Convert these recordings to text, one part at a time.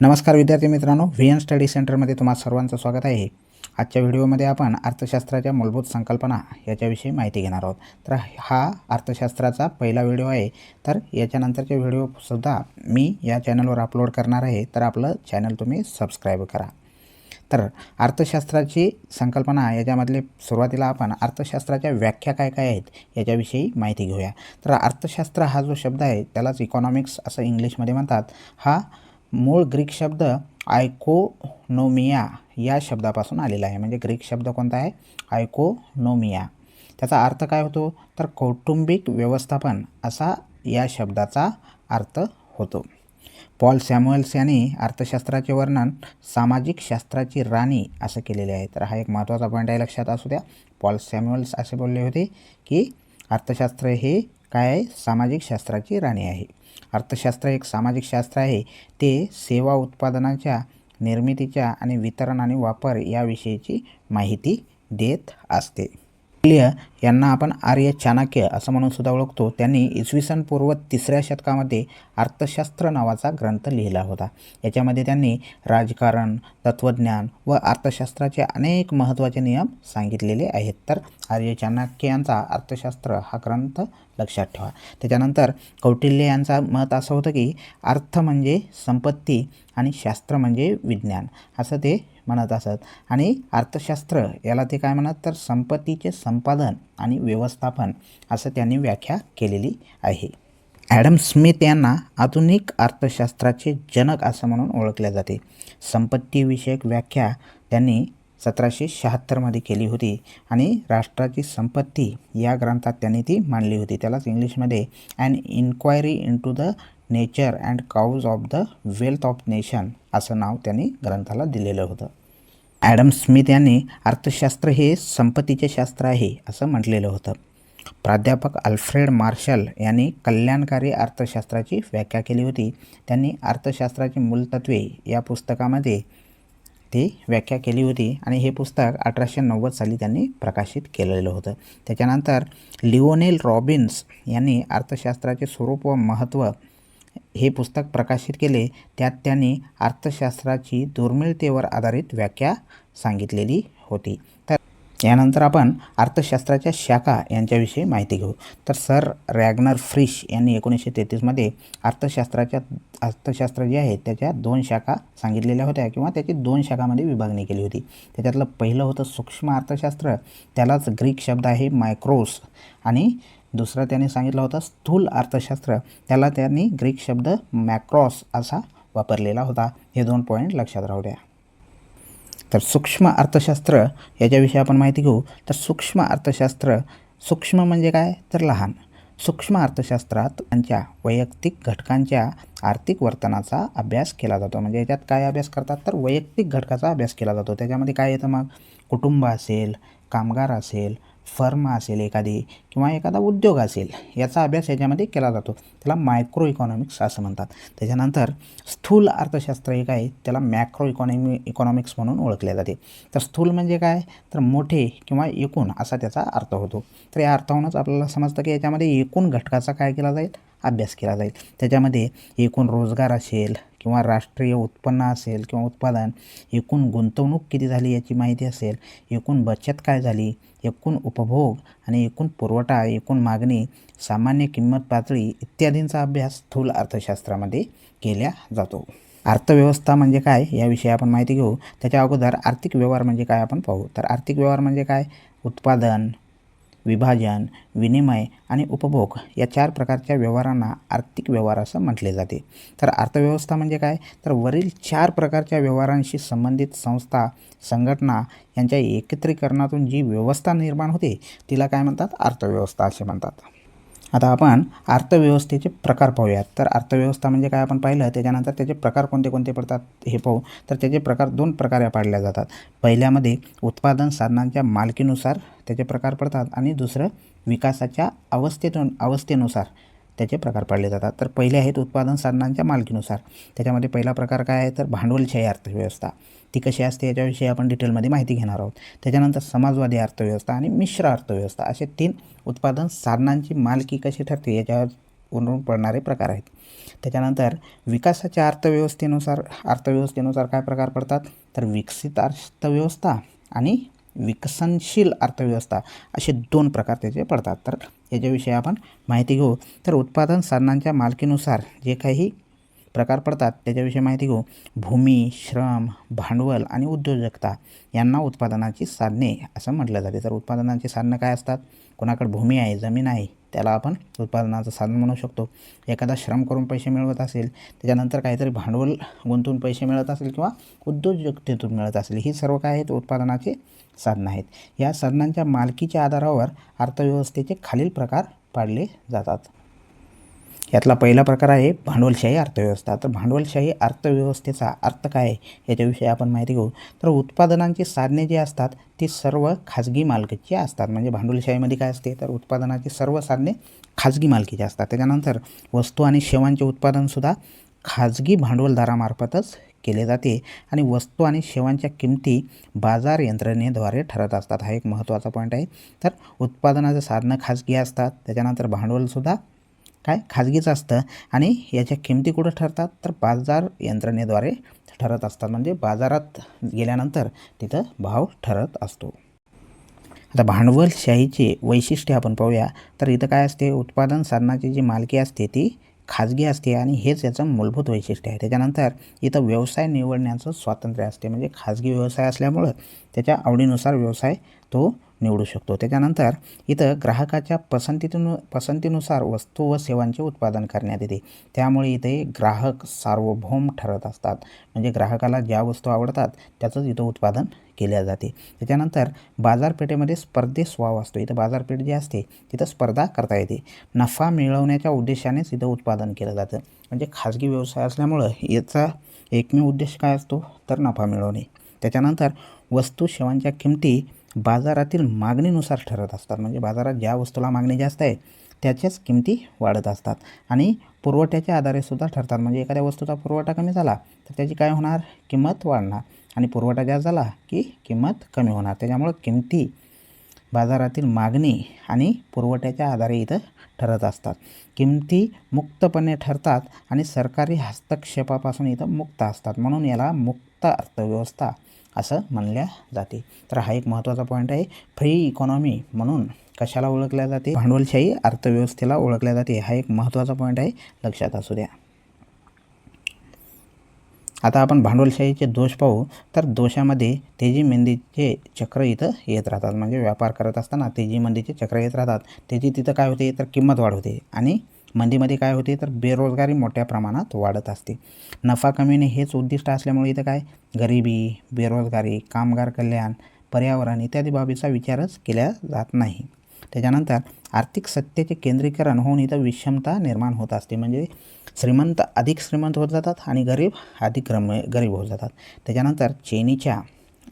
नमस्कार विद्यार्थी मित्रांनो व्ही एन स्टडी सेंटरमध्ये तुम्हा सर्वांचं स्वागत आहे. आजच्या व्हिडिओमध्ये आपण अर्थशास्त्राच्या मूलभूत संकल्पना याच्याविषयी माहिती घेणार आहोत. तर हा अर्थशास्त्राचा पहिला व्हिडिओ आहे. तर याच्यानंतरचे व्हिडिओसुद्धा मी या चॅनलवर अपलोड करणार आहे. तर आपलं चॅनल तुम्ही सबस्क्राईब करा. तर अर्थशास्त्राची संकल्पना याच्यामधले सुरुवातीला आपण अर्थशास्त्राच्या व्याख्या काय काय आहेत याच्याविषयी माहिती घेऊया. तर अर्थशास्त्र हा जो शब्द आहे त्यालाच इकॉनॉमिक्स असं इंग्लिशमध्ये म्हणतात. हा मूळ ग्रीक शब्द आयकोनोमिया या शब्दापासून आलेला आहे. म्हणजे ग्रीक शब्द कोणता आहे? आयकोनोमिया. त्याचा अर्थ काय होतो? तर कौटुंबिक व्यवस्थापन असा या शब्दाचा अर्थ होतो. पॉल सॅम्युएल्स यांनी अर्थशास्त्राचे वर्णन सामाजिक शास्त्राची राणी असं केलेले आहे. तर हा एक महत्त्वाचा पॉईंट आहे लक्षात असू द्या. पॉल सॅम्युएल्स असे बोलले होते की अर्थशास्त्र हे काय आहे? सामाजिक शास्त्राची राणी आहे. अर्थशास्त्र एक सामाजिक शास्त्र आहे. ते सेवा उत्पादनाच्या निर्मितीच्या आणि वितरण आणि वापर याविषयीची माहिती देत असते. मौर्य यांना आपण आर्य चाणक्य असं म्हणून सुद्धा ओळखतो. त्यांनी इसवी सन पूर्व तिसऱ्या शतकामध्ये अर्थशास्त्र नावाचा ग्रंथ लिहिला होता. याच्यामध्ये त्यांनी राजकारण तत्त्वज्ञान व अर्थशास्त्राचे अनेक महत्त्वाचे नियम सांगितलेले आहेत. तर आर्य चाणक्य यांचा अर्थशास्त्र हा ग्रंथ लक्षात ठेवा. त्याच्यानंतर कौटिल्य यांचा मत असं होतं की अर्थ म्हणजे संपत्ती आणि शास्त्र म्हणजे विज्ञान. असं ते म्हणत असत. आणि अर्थशास्त्र याला ते काय म्हणत? तर संपत्तीचे संपादन आणि व्यवस्थापन असं त्यांनी व्याख्या केलेली आहे. ॲडम स्मिथ यांना आधुनिक अर्थशास्त्राचे जनक असं म्हणून ओळखले जाते. संपत्तीविषयक व्याख्या त्यांनी सतराशे शहात्तरमध्ये केली होती आणि राष्ट्राची संपत्ती या ग्रंथात त्यांनी ती मांडली होती. त्यालाच इंग्लिशमध्ये and inquiry into the nature and cause of the wealth of nation असं नाव त्यांनी ग्रंथाला दिलेलं होतं. ॲडम स्मिथ यांनी अर्थशास्त्र हे संपत्तीचे शास्त्र आहे असं म्हटलेलं होतं. प्राध्यापक अल्फ्रेड मार्शल यांनी कल्याणकारी अर्थशास्त्राची व्याख्या केली होती. त्यांनी अर्थशास्त्राची मूलतत्वे या पुस्तकामध्ये ती व्याख्या केली होती आणि हे पुस्तक अठराशे नव्वद साली त्यांनी प्रकाशित केलेलं होतं. त्याच्यानंतर लिओनेल रॉबिन्स यांनी अर्थशास्त्राचे स्वरूप व महत्त्व हे पुस्तक प्रकाशित केले त्यात त्यांनी अर्थशास्त्राची दुर्मिळतेवर आधारित व्याख्या सांगितलेली होती. तर यानंतर आपण अर्थशास्त्राच्या शाखा यांच्याविषयी माहिती घेऊ. तर सर रॅग्नर फ्रिश यांनी एकोणीसशे तेहतीसमध्ये अर्थशास्त्राच्या अर्थशास्त्र जे आहे त्याच्या दोन शाखा सांगितलेल्या होत्या किंवा त्याची दोन शाखामध्ये विभागणी केली होती. त्याच्यातलं पहिलं होतं सूक्ष्म अर्थशास्त्र त्यालाच ग्रीक शब्द आहे मायक्रोस आणि दुसरं त्यांनी सांगितलं होतं स्थूल अर्थशास्त्र. त्याला त्यांनी ग्रीक शब्द मॅक्रॉस असा वापरलेला होता. हे दोन पॉईंट लक्षात राहू द्या. तर सूक्ष्म अर्थशास्त्र याच्याविषयी आपण माहिती घेऊ. तर सूक्ष्म अर्थशास्त्र सूक्ष्म म्हणजे काय? तर लहान. सूक्ष्म अर्थशास्त्रात त्यांच्या वैयक्तिक घटकांच्या आर्थिक वर्तनाचा अभ्यास केला जातो. म्हणजे याच्यात काय अभ्यास करतात? तर वैयक्तिक घटकाचा अभ्यास केला जातो. त्याच्यामध्ये काय येतं मग? कुटुंब असेल कामगार असेल फर्म असेल एखादी किंवा एखादा उद्योग असेल याचा अभ्यास याच्यामध्ये केला जातो. त्याला मायक्रो इकॉनॉमिक्स असं म्हणतात. त्याच्यानंतर स्थूल अर्थशास्त्र एक आहे त्याला मॅक्रो इकॉनॉमी इकॉनॉमिक्स म्हणून ओळखले जाते. तर स्थूल म्हणजे काय? तर मोठे किंवा एकूण असा त्याचा अर्थ होतो. तर या अर्थाहूनच आपल्याला समजतं की याच्यामध्ये एकूण घटकाचा काय केला जाईल? अभ्यास केला जाईल. त्याच्यामध्ये एकूण रोजगार असेल किंवा राष्ट्रीय उत्पन्न असेल किंवा उत्पादन एकूण गुंतवणूक किती झाली याची माहिती असेल एकूण बचत काय झाली एकूण उपभोग आणि एकूण पुरवठा एकूण मागणी सामान्य किंमत पातळी इत्यादींचा अभ्यास स्थूल अर्थशास्त्रामध्ये केला जातो. अर्थव्यवस्था म्हणजे काय याविषयी आपण माहिती घेऊ. त्याच्या अगोदर आर्थिक व्यवहार म्हणजे काय आपण पाहू. तर आर्थिक व्यवहार म्हणजे काय? उत्पादन विभाजन विनिमय आणि उपभोग या चार प्रकारच्या व्यवहारांना आर्थिक व्यवहार असं म्हटले जाते. तर अर्थव्यवस्था म्हणजे काय? तर वरील चार प्रकारच्या व्यवहारांशी संबंधित संस्था संघटना यांच्या एकत्रीकरणातून जी व्यवस्था निर्माण होते तिला काय म्हणतात? अर्थव्यवस्था असे म्हणतात. आता आपण अर्थव्यवस्थेचे प्रकार पाहूयात. तर अर्थव्यवस्था म्हणजे काय आपण पाहिलं त्याच्यानंतर त्याचे प्रकार कोणते कोणते पडतात हे पाहू. तर त्याचे प्रकार दोन प्रकारे पाडल्या जातात. पहिल्यामध्ये उत्पादन साधनांच्या मालकीनुसार त्याचे प्रकार पडतात आणि दुसरं विकासाच्या अवस्थेतून अवस्थेनुसार. त्याचे प्रकार पाडले जातात. तर पहिले आहेत उत्पादन साधनांच्या मालकीनुसार. त्याच्यामध्ये पहिला प्रकार काय आहे? तर भांडवलशाही अर्थव्यवस्था. ती कशी असते? याच्याविषयी आपण डिटेलमध्ये माहिती घेणार आहोत. त्याच्यानंतर समाजवादी अर्थव्यवस्था आणि मिश्र अर्थव्यवस्था. असे तीन उत्पादन साधनांची मालकी कशी ठरते? याच्यावर उरून पडणारे प्रकार आहेत. त्याच्यानंतर विकासाच्या अर्थव्यवस्थेनुसार अर्थव्यवस्थेनुसार काय प्रकार पडतात? तर विकसित अर्थव्यवस्था आणि विकसनशील अर्थव्यवस्था असे दोन प्रकार त्याचे पडतात. तर याच्याविषयी आपण माहिती घेऊ. तर उत्पादन साधनांच्या मालकीनुसार जे काही प्रकार पडतात त्याच्याविषयी माहिती घेऊ. भूमी श्रम भांडवल आणि उद्योजकता यांना उत्पादनाची साधने असं म्हटलं जाते. तर उत्पादनाची साधनं काय असतात? कोणाकडे भूमी आहे जमीन आहे त्याला आपण उत्पादनाचं साधन म्हणू शकतो. एखादा श्रम करून पैसे मिळवत असेल त्याच्यानंतर काहीतरी भांडवल गुंतवून पैसे मिळत असेल किंवा उद्योजकतेतून मिळत असेल ही सर्व काय आहेत? उत्पादनाचे साधनं आहेत. या साधनांच्या मालकीच्या आधारावर अर्थव्यवस्थेचे खालील प्रकार पाडले जातात. यातला पहिला प्रकार आहे भांडवलशाही अर्थव्यवस्था. तर भांडवलशाही अर्थव्यवस्थेचा अर्थ काय आहे? याच्याविषयी आपण माहिती घेऊ. तर उत्पादनांची साधने जी असतात ती सर्व खाजगी मालकीची असतात. म्हणजे भांडवलशाहीमध्ये काय असते? तर उत्पादनाची सर्व साधने खाजगी मालकीची असतात. त्याच्यानंतर वस्तू आणि सेवांचे उत्पादनसुद्धा खाजगी भांडवलदारामार्फतच केले जाते आणि वस्तू आणि सेवांच्या किमती बाजार यंत्रणेद्वारे ठरत असतात. हा एक महत्त्वाचा पॉईंट आहे. तर उत्पादनाचं साधनं खाजगी असतात. त्याच्यानंतर भांडवलसुद्धा काय खाजगीचं असतं. आणि याच्या किमती कुठं ठरतात? तर बाजार यंत्रणेद्वारे ठरत असतात. म्हणजे बाजारात गेल्यानंतर तिथं भाव ठरत असतो. आता भांडवलशाहीचे वैशिष्ट्य आपण पाहूया. तर इथं काय असते? उत्पादन साधनाची जी मालकी असते ती खाजगी असते आणि हेच याचं मूलभूत वैशिष्ट्य आहे. त्याच्यानंतर इथं व्यवसाय निवडण्याचं स्वातंत्र्य असते. म्हणजे खाजगी व्यवसाय असल्यामुळं त्याच्या आवडीनुसार व्यवसाय तो निवडू शकतो. त्याच्यानंतर इथं ग्राहकाच्या पसंतीतून पसंतीनुसार वस्तू व सेवांचे उत्पादन करण्यात येते. त्यामुळे इथे ग्राहक सार्वभौम ठरत असतात. म्हणजे ग्राहकाला ज्या वस्तू आवडतात त्याचंच इथं उत्पादन केल्या जाते. त्याच्यानंतर बाजारपेठेमध्ये स्पर्धेस वाव असतो. इथं बाजारपेठ जी असते तिथं स्पर्धा करता येते. नफा मिळवण्याच्या उद्देशानेच इथं उत्पादन केलं जातं. म्हणजे खाजगी व्यवसाय असल्यामुळं याचा एकमेव उद्देश काय असतो? तर नफा मिळवणे. त्याच्यानंतर वस्तू सेवांच्या किमती बाजारातील मागणीनुसार ठरत असतात. म्हणजे बाजारात ज्या वस्तूला मागणी जास्त आहे त्याच्याच किमती वाढत असतात. आणि पुरवठ्याच्या आधारेसुद्धा ठरतात. म्हणजे एखाद्या वस्तूचा पुरवठा कमी झाला तर त्याची काय होणार? किंमत वाढणार. आणि पुरवठा जास्त झाला की किंमत कमी होणार. त्याच्यामुळं किमती बाजारातील मागणी आणि पुरवठ्याच्या आधारे इथं ठरत असतात. किमती मुक्तपणे ठरतात आणि सरकारी हस्तक्षेपापासून इथं मुक्त असतात. म्हणून याला मुक्त अर्थव्यवस्था असं म्हणल्या जाते. तर हा एक महत्त्वाचा पॉईंट आहे. फ्री इकॉनॉमी म्हणून कशाला ओळखल्या जाते? भांडवलशाही अर्थव्यवस्थेला ओळखल्या जाते. हा एक महत्त्वाचा पॉईंट आहे. लक्षात असू द्या. आता आपण भांडवलशाहीचे दोष पाहू. तर दोषामध्ये तेजी मंदीचे चक्र इथं येत राहतात. म्हणजे व्यापार करत असताना तेजी मंदीचे चक्र येत राहतात. तेजी तिथं काय होते? तर किंमत वाढ होते. आणि मंदीमध्ये काय होते तर बेरोजगारी मोठ्या प्रमाणात वाढत असते. नफा कमीने हेच उद्दिष्ट असल्यामुळे इथं काय? गरिबी बेरोजगारी कामगार कल्याण पर्यावरण इत्यादी बाबीचा विचारच केला जात नाही. त्याच्यानंतर आर्थिक सत्तेचे केंद्रीकरण होऊन इथं विषमता निर्माण होत असते. म्हणजे श्रीमंत अधिक श्रीमंत होत जातात आणि गरीब अधिक ग्रम गरीब होत जातात. त्याच्यानंतर चेनीच्या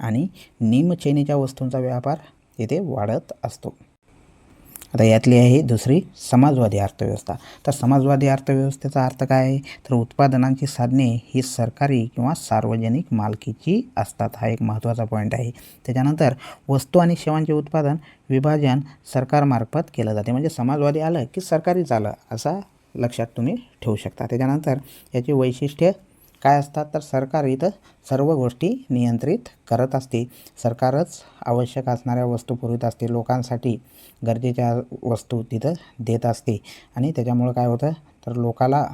आणि निमचेनीच्या वस्तूंचा व्यापार इथे वाढत असतो. आता यातली आहे दुसरी समाजवादी अर्थव्यवस्था. तर समाजवादी अर्थव्यवस्थेचा अर्थ काय आहे? तर उत्पादनांची साधने ही सरकारी किंवा सार्वजनिक मालकीची असतात. हा एक महत्त्वाचा पॉईंट आहे. त्याच्यानंतर वस्तू आणि सेवांचे उत्पादन विभाजन सरकारमार्फत केलं जाते. म्हणजे समाजवादी आलं की सरकारीच आलं असा लक्षात तुम्ही ठेवू शकता. त्याच्यानंतर याची वैशिष्ट्य काय असतात तर सरकार इथं सर्व गोष्टी नियंत्रित करत असते. सरकारच आवश्यक असणाऱ्या वस्तू पुरवित असते. लोकांसाठी गरजेच्या वस्तू तिथं देत असते. आणि त्याच्यामुळं काय होतं? तर लोकाला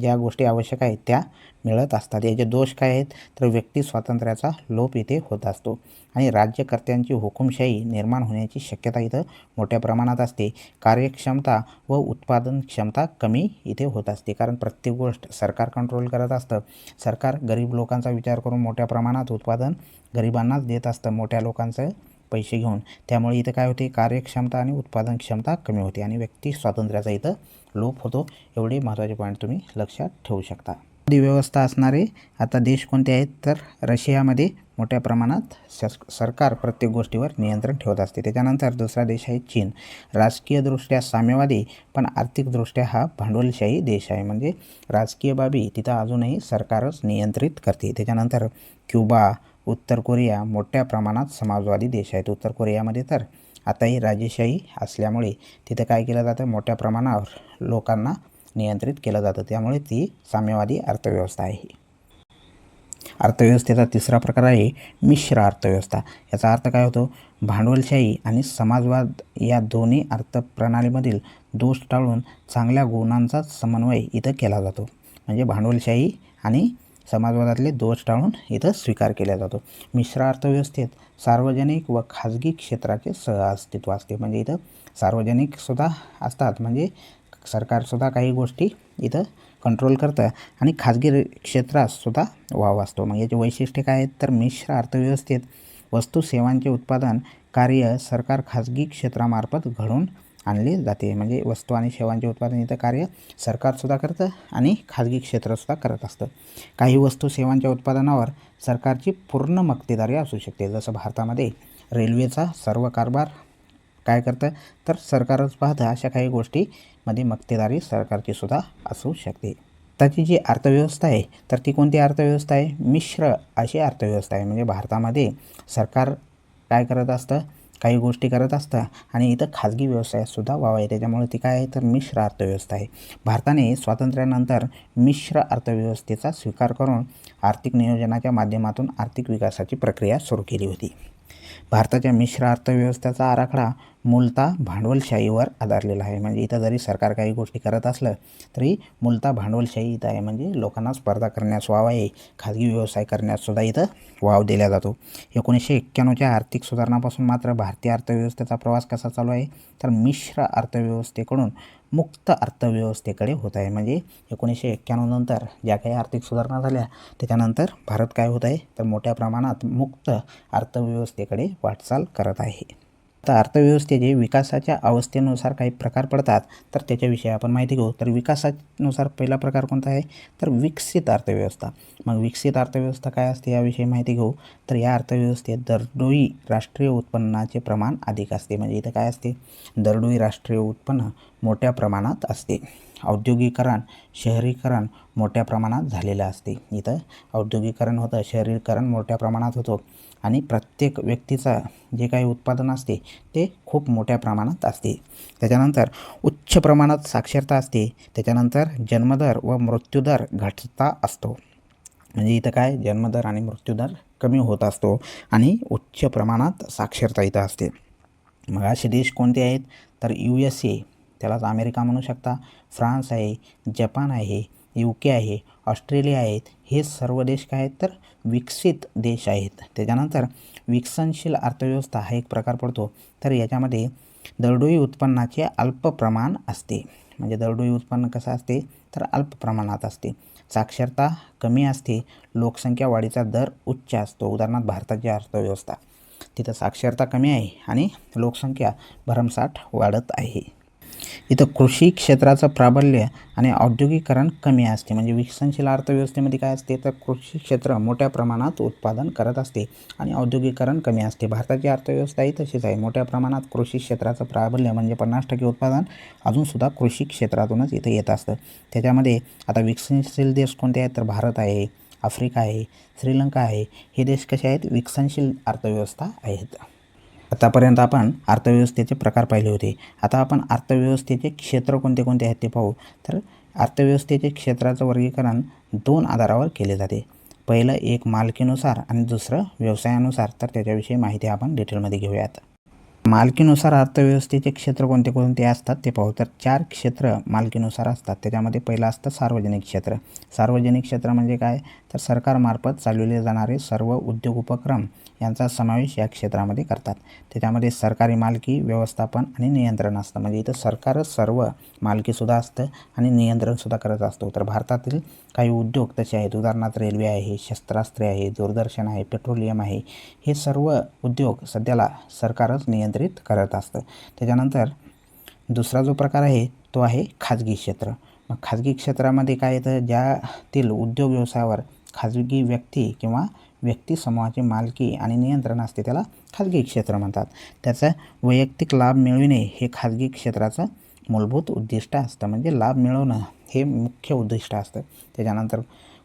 ज्या गोष्टी आवश्यक आहेत त्या मिळत असतात. याचे दोष काय आहेत? तर व्यक्ती स्वातंत्र्याचा लोप इथे होत असतो आणि राज्यकर्त्यांची हुकुमशाही निर्माण होण्याची शक्यता इथं मोठ्या प्रमाणात असते. कार्यक्षमता व उत्पादन क्षमता कमी इथे होत असते. कारण प्रत्येक गोष्ट सरकार कंट्रोल करत असतं. सरकार गरीब लोकांचा विचार करून मोठ्या प्रमाणात उत्पादन गरिबांनाच देत असतं. मोठ्या लोकांचं पैसे घेऊन. त्यामुळे इथं काय होते कार्यक्षमता आणि उत्पादन क्षमता कमी होते आणि व्यक्ती स्वातंत्र्याचा इथं लोप होतो. एवढे महत्त्वाचे पॉईंट तुम्ही लक्षात ठेवू शकता. व्यवस्था असणारे आता देश कोणते आहेत? तर रशियामध्ये मोठ्या प्रमाणात सरकार प्रत्येक गोष्टीवर नियंत्रण ठेवत असते. त्याच्यानंतर दुसरा देश आहे चीन. राजकीयदृष्ट्या साम्यवादी पण आर्थिकदृष्ट्या हा भांडवलशाही देश आहे. म्हणजे राजकीय बाबी तिथं अजूनही सरकारच नियंत्रित करते. त्याच्यानंतर क्युबा उत्तर कोरिया मोठ्या प्रमाणात समाजवादी देश आहेत उत्तर कोरियामध्ये तर. आताही राजेशाही असल्यामुळे तिथं काय केलं जातं? मोठ्या प्रमाणावर लोकांना नियंत्रित केलं जातं. त्यामुळे ती साम्यवादी अर्थव्यवस्था आहे अर्थव्यवस्थेचा तिसरा प्रकार आहे मिश्र अर्थव्यवस्था. याचा अर्थ काय होतो? भांडवलशाही आणि समाजवाद या दोन्ही अर्थप्रणालीमधील दोष टाळून चांगल्या गुणांचा समन्वय इथं केला जातो. म्हणजे भांडवलशाही आणि समाजवादातले दोष टाळून इथं स्वीकार केला जातो. मिश्र अर्थव्यवस्थेत सार्वजनिक व खाजगी क्षेत्राचे सहअस्तित्व असते. म्हणजे इथं सार्वजनिकसुद्धा असतात. म्हणजे सरकारसुद्धा काही गोष्टी इथं कंट्रोल करतं आणि खाजगी क्षेत्रातसुद्धा वाव असतो. मग याचे वैशिष्ट्य काय आहेत? तर मिश्र अर्थव्यवस्थेत वस्तू सेवांचे उत्पादन कार्य सरकार खाजगी क्षेत्रामार्फत घडून आणली जाते. म्हणजे वस्तू आणि सेवांचे उत्पादन इथं कार्य सरकारसुद्धा करतं आणि खाजगी क्षेत्रसुद्धा करत असतं. काही वस्तू सेवांच्या उत्पादनावर सरकारची पूर्ण मक्तेदारी असू शकते. जसं भारतामध्ये रेल्वेचा सर्व कारभार काय करतं तर सरकारच पाहतं अशा काही गोष्टीमध्ये मक्तेदारी सरकारची सुद्धा असू शकते. त्याची जी अर्थव्यवस्था आहे तर ती कोणती अर्थव्यवस्था आहे? मिश्र अशी अर्थव्यवस्था आहे. म्हणजे भारतामध्ये सरकार काय करत असतं काही गोष्टी करत असता आणि इथं खाजगी व्यवसायातसुद्धा वाव आहे. त्याच्यामुळे ती काय आहे? तर मिश्र अर्थव्यवस्था आहे. भारताने स्वातंत्र्यानंतर मिश्र अर्थव्यवस्थेचा स्वीकार करून आर्थिक नियोजनाच्या माध्यमातून आर्थिक विकासाची प्रक्रिया सुरू केली होती. भारताच्या मिश्र अर्थव्यवस्थेचा आराखडा मूलतः भांडवलशाहीवर आधारलेला आहे. म्हणजे इथं जरी सरकार काही गोष्टी करत असलं तरी मूलतः भांडवलशाही इथं आहे. म्हणजे लोकांना स्पर्धा करण्यास वाव आहे. खाजगी व्यवसाय करण्याससुद्धा इथं वाव दिला जातो. एकोणीसशे एक्क्याण्णवच्या आर्थिक सुधारणापासून मात्र भारतीय अर्थव्यवस्थेचा प्रवास कसा चालू आहे? तर मिश्र अर्थव्यवस्थेकडून मुक्त अर्थव्यवस्थेकडे होत आहे. म्हणजे एकोणीसशे एक्क्याण्णवनंतर ज्या काही आर्थिक सुधारणा झाल्या त्याच्यानंतर भारत काय होत आहे? तर मोठ्या प्रमाणात मुक्त अर्थव्यवस्थेकडे वाटचाल करत आहे. आता अर्थव्यवस्थेचे विकासाच्या अवस्थेनुसार काही प्रकार पडतात तर त्याच्याविषयी आपण माहिती घेऊ. तर विकासानुसार पहिला प्रकार कोणता आहे? तर विकसित अर्थव्यवस्था. मग विकसित अर्थव्यवस्था काय असते याविषयी माहिती घेऊ. तर या अर्थव्यवस्थेत दरडोई राष्ट्रीय उत्पन्नाचे प्रमाण अधिक असते. म्हणजे इथं काय असते? दरडोई राष्ट्रीय उत्पन्न मोठ्या प्रमाणात असते. औद्योगिकरण शहरीकरण मोठ्या प्रमाणात झालेलं असते. इथं औद्योगिकरण होतं शहरीकरण मोठ्या प्रमाणात होतं. आणि प्रत्येक व्यक्तीचा जे काही उत्पादन असते ते खूप मोठ्या प्रमाणात असते. त्याच्यानंतर उच्च प्रमाणात साक्षरता असते. त्याच्यानंतर जन्मदर व मृत्यूदर घटता असतो. म्हणजे इथं काय? जन्मदर आणि मृत्यूदर कमी होत असतो आणि उच्च प्रमाणात साक्षरता इथं असते. मग असे देश कोणते आहेत? तर यू एस ए त्यालाच अमेरिका म्हणू शकता. फ्रान्स आहे जपान आहे यू के आहे ऑस्ट्रेलिया आहेत. हे सर्व देश काय आहेत? तर विकसित देश आहेत. त्याच्यानंतर विकसनशील अर्थव्यवस्था हा एक प्रकार पडतो. तर याच्यामध्ये दरडोई उत्पन्नाचे अल्प प्रमाण असते. म्हणजे दरडोई उत्पन्न कसं असते? तर अल्प प्रमाणात असते. साक्षरता कमी असते. लोकसंख्या वाढीचा दर उच्च असतो. उदाहरणार्थ भारताची अर्थव्यवस्था तिथं साक्षरता कमी आहे आणि लोकसंख्या भरमसाठ वाढत आहे. इथं कृषी क्षेत्राचं प्राबल्य आणि औद्योगिकरण कमी असते. म्हणजे विकसनशील अर्थव्यवस्थेमध्ये काय असते? तर कृषी क्षेत्र मोठ्या प्रमाणात उत्पादन करत असते आणि औद्योगिकरण कमी असते. भारताची अर्थव्यवस्थाही तशीच आहे. मोठ्या प्रमाणात कृषी क्षेत्राचं प्राबल्य म्हणजे पन्नास टक्के उत्पादन अजूनसुद्धा कृषी क्षेत्रातूनच इथं येत असतं. त्याच्यामध्ये आता विकसनशील देश कोणते आहेत? तर भारत आहे आफ्रिका आहे श्रीलंका आहे. हे देश कसे आहेत? विकसनशील अर्थव्यवस्था आहेत. आतापर्यंत आपण अर्थव्यवस्थेचे प्रकार पाहिले होते. आता आपण अर्थव्यवस्थेचे क्षेत्र कोणते कोणते आहेत ते पाहू. तर अर्थव्यवस्थेचे क्षेत्राचं वर्गीकरण दोन आधारावर केले जाते. पहिलं एक मालकीनुसार आणि दुसरं व्यवसायानुसार. तर त्याच्याविषयी माहिती आपण डिटेलमध्ये घेऊयात. मालकीनुसार अर्थव्यवस्थेचे क्षेत्र कोणते कोणते असतात ते पाहू. तर चार क्षेत्र मालकीनुसार असतात. त्याच्यामध्ये पहिलं असतं सार्वजनिक क्षेत्र. सार्वजनिक क्षेत्र म्हणजे काय? तर सरकारमार्फत चालवले जाणारे सर्व उद्योग उपक्रम यांचा समावेश या क्षेत्रामध्ये करतात. त्याच्यामध्ये सरकारी मालकी व्यवस्थापन आणि नियंत्रण असतं. म्हणजे इथं सरकारच सर्व मालकीसुद्धा असतं आणि नियंत्रणसुद्धा करत असतो. तर भारतातील काही उद्योग तसे आहेत. उदाहरणार्थ रेल्वे आहे शस्त्रास्त्रे आहे दूरदर्शन आहे पेट्रोलियम आहे. हे सर्व उद्योग सध्याला सरकारच नियंत्रित करत असतं. त्याच्यानंतर दुसरा जो प्रकार आहे तो आहे खाजगी क्षेत्र. मग खाजगी क्षेत्रामध्ये काय येतं? ज्यातील उद्योग व्यवसायावर खाजगी व्यक्ती किंवा व्यक्ती समूहाची मालकी आणि नियंत्रण असते त्याला खाजगी क्षेत्र म्हणतात. त्याचा वैयक्तिक लाभ मिळविणे हे खाजगी क्षेत्राचं मूलभूत उद्दिष्ट असतं. म्हणजे लाभ मिळवणं हे मुख्य उद्दिष्ट असतं. त्याच्यानंतर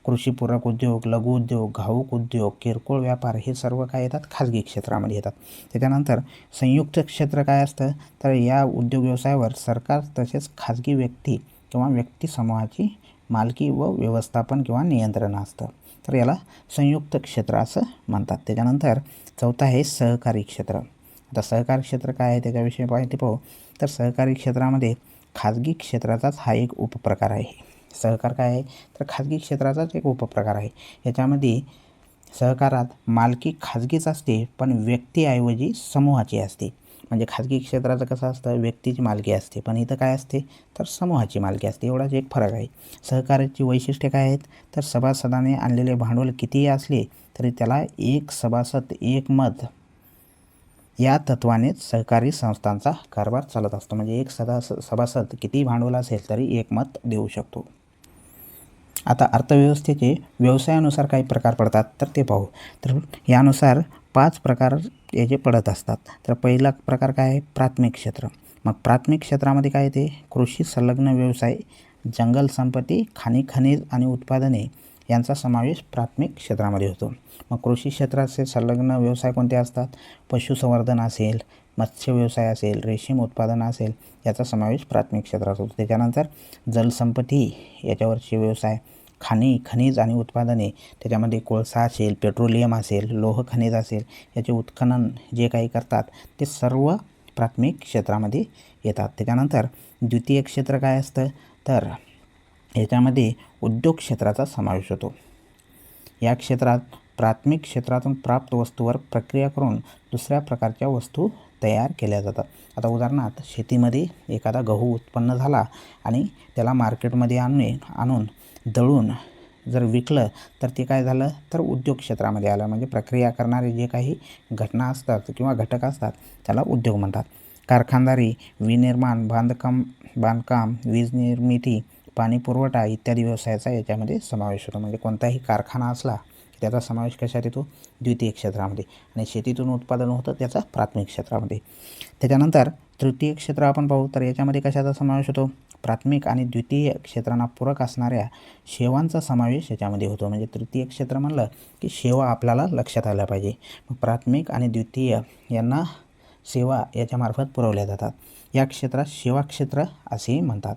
कृषीपूरक उद्योग लघु उद्योग घाऊक उद्योग किरकोळ व्यापार हे सर्व काय येतात? खाजगी क्षेत्रामध्ये येतात. त्याच्यानंतर संयुक्त क्षेत्र काय असतं? तर या उद्योग व्यवसायावर सरकार तसेच खाजगी व्यक्ती किंवा व्यक्ती समूहाची मालकी व व्यवस्थापन किंवा नियंत्रण असतं. तर याला संयुक्त क्षेत्र असं म्हणतात. त्याच्यानंतर चौथं आहे सहकारी क्षेत्र. आता सहकारी क्षेत्र काय आहे त्याच्याविषयी माहिती पाहू. तर सहकारी क्षेत्रामध्ये खाजगी क्षेत्राचाच हा एक उपप्रकार आहे. सहकार काय आहे? तर खाजगी क्षेत्राचाच एक उपप्रकार आहे. याच्यामध्ये सहकारात मालकी खाजगीच असते पण व्यक्तीऐवजी समूहाची असते. म्हणजे खाजगी क्षेत्राचं कसं असतं व्यक्तीची मालकी असते पण इथं काय असते तर समूहाची मालकी असते. एवढाच एक फरक आहे. सहकार्याची वैशिष्ट्ये काय आहेत? तर सभासदाने आणलेले भांडवल कितीही असले तरी त्याला एक सभासद एक मत या तत्वानेच सहकारी संस्थांचा कारभार चालत असतो. म्हणजे एक सदा सभासद किती भांडवल असेल तरी एक मत देऊ शकतो. आता अर्थव्यवस्थेचे व्यवसायानुसार काही प्रकार पडतात तर ते पाहू. तर यानुसार पाच प्रकार याचे पडत असतात. तर पहिला प्रकार काय आहे? प्राथमिक क्षेत्र. मग प्राथमिक क्षेत्रामध्ये काय येते? कृषी संलग्न व्यवसाय जंगल संपत्ती खाणी खनिज आणि उत्पादने यांचा समावेश प्राथमिक क्षेत्रामध्ये होतो. मग कृषी क्षेत्राचे संलग्न व्यवसाय कोणते असतात? पशुसंवर्धन असेल मत्स्य व्यवसाय असेल रेशीम उत्पादन असेल याचा समावेश प्राथमिक क्षेत्रात होतो. त्याच्यानंतर जलसंपत्ती याच्यावरचे व्यवसाय खाणी खनिज आणि उत्पादने त्याच्यामध्ये कोळसा असेल पेट्रोलियम असेल लोह खनिज असेल याचे उत्खनन जे काही करतात ते सर्व प्राथमिक क्षेत्रामध्ये येतात. त्याच्यानंतर द्वितीय क्षेत्र काय असतं? तर याच्यामध्ये उद्योग क्षेत्राचा समावेश होतो. या क्षेत्रात प्राथमिक क्षेत्रातून प्राप्त वस्तूवर प्रक्रिया करून दुसऱ्या प्रकारच्या वस्तू तयार केल्या जातात. आता उदाहरणार्थ शेतीमध्ये एखादा गहू उत्पन्न झाला आणि त्याला मार्केटमध्ये आणणे आणून दळून जर विकलं तर ते काय झालं? तर उद्योग क्षेत्रामध्ये आलं. म्हणजे प्रक्रिया करणारे जे काही घटना असतात किंवा घटक असतात त्याला उद्योग म्हणतात. कारखानदारी विनिर्माण बांधकाम बांधकाम वीज निर्मिती पाणी पुरवठा इत्यादी व्यवसायाचा याच्यामध्ये समावेश होतो. म्हणजे कोणताही कारखाना असला त्याचा समावेश कशात येतो? द्वितीय क्षेत्रामध्ये. आणि शेतीतून उत्पादन होतं त्याचा प्राथमिक क्षेत्रामध्ये. त्याच्यानंतर तृतीय क्षेत्र आपण पाहू तर याच्यामध्ये कशाचा समावेश होतो? प्राथमिक आणि द्वितीय क्षेत्रांना पूरक असणाऱ्या सेवांचा समावेश याच्यामध्ये होतो. म्हणजे तृतीय क्षेत्र म्हणलं की सेवा आपल्याला लक्षात आल्या पाहिजे. मग प्राथमिक आणि द्वितीय यांना सेवा याच्यामार्फत पुरवल्या जातात. या क्षेत्रात सेवा क्षेत्र असेही म्हणतात.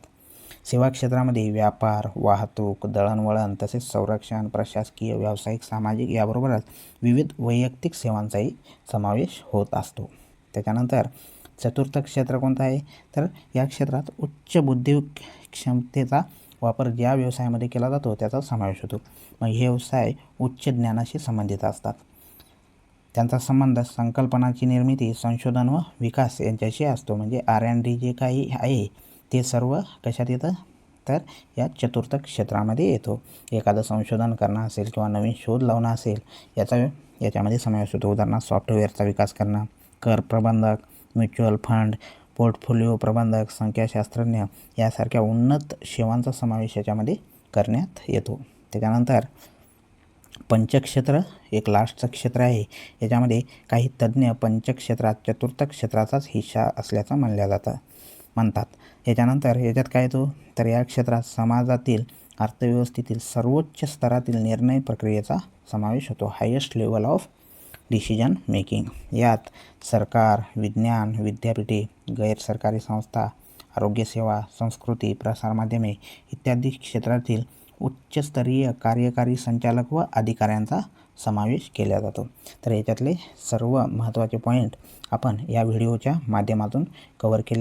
सेवा क्षेत्रामध्ये व्यापार वाहतूक दळणवळण तसेच संरक्षण प्रशासकीय व्यावसायिक सामाजिक याबरोबरच विविध वैयक्तिक सेवांचाही समावेश होत असतो. त्याच्यानंतर चतुर्थ क्षेत्र कोणतं आहे? तर या क्षेत्रात उच्च बुद्धी क्षमतेचा वापर ज्या व्यवसायामध्ये केला जातो त्याचा समावेश होतो. मग हे व्यवसाय उच्च ज्ञानाशी संबंधित असतात. त्यांचा संबंध संकल्पनाची निर्मिती संशोधन व विकास यांच्याशी असतो. म्हणजे आर एन डी जे काही आहे ते सर्व कशात येतं? तर या चतुर्थ क्षेत्रामध्ये येतो. एखादं संशोधन करणं असेल किंवा नवीन शोध लावणं असेल याचा याच्यामध्ये समावेश होतो. उदाहरणार्थ सॉफ्टवेअरचा विकास करणं कर प्रबंधक म्युच्युअल फंड पोर्टफोलिओ प्रबंधक संख्याशास्त्रज्ञ यासारख्या उन्नत सेवांचा समावेश याच्यामध्ये करण्यात येतो. त्याच्यानंतर पंचक्षेत्र एक लास्टचं क्षेत्र आहे. याच्यामध्ये काही तज्ज्ञ पंचक्षेत्रात चतुर्थ क्षेत्राचाच हिस्सा असल्याचं मानल्या जातं म्हणतात. याच्यानंतर याच्यात काय येतो? तर या क्षेत्रात समाजातील अर्थव्यवस्थेतील सर्वोच्च स्तरातील निर्णय प्रक्रियेचा समावेश होतो. Highest level of decision making यात सरकार विज्ञान विद्यापीठे गैरसरकारी संस्था आरोग्यसेवा संस्कृती प्रसारमाध्यमे इत्यादी क्षेत्रातील उच्चस्तरीय कार्यकारी संचालक व अधिकाऱ्यांचा समावेश केला जातो. तर याच्यातले सर्व महत्त्वाचे पॉईंट आपण या व्हिडिओच्या माध्यमातून कवर केले.